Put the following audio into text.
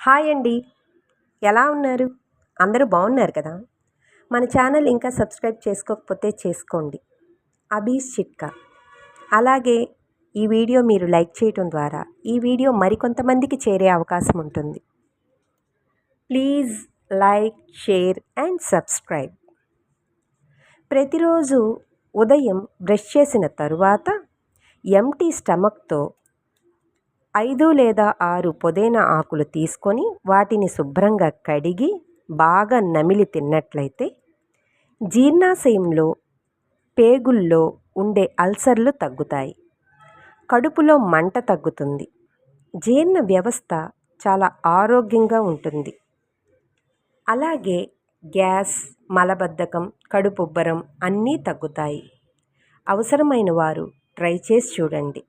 Hi అండి. ఎలా ఉన్నారు? అందరూ బాగున్నారు కదా? మన ఛానల్ ఇంకా సబ్స్క్రైబ్ చేసుకోకపోతే చేసుకోండి. అబీస్ చిట్కా. అలాగే ఈ వీడియో మీరు లైక్ చేయటం ద్వారా ఈ వీడియో మరికొంతమందికి చేరే అవకాశం ఉంటుంది. Please like share and subscribe. ప్రతిరోజు ఉదయం బ్రష్ చేసిన తరువాత ఎంటీ స్టమక్తో ఐదు లేదా ఆరు పుదీనా ఆకులు తీసుకొని వాటిని శుభ్రంగా కడిగి బాగా నమిలి తిన్నట్లయితే జీర్ణాశయంలో పేగుల్లో ఉండే అల్సర్లు తగ్గుతాయి. కడుపులో మంట తగ్గుతుంది. జీర్ణ వ్యవస్థ చాలా ఆరోగ్యంగా ఉంటుంది. అలాగే గ్యాస్ మలబద్ధకం కడుపుబ్బరం అన్నీ తగ్గుతాయి. అవసరమైన వారు ట్రై చేసి చూడండి.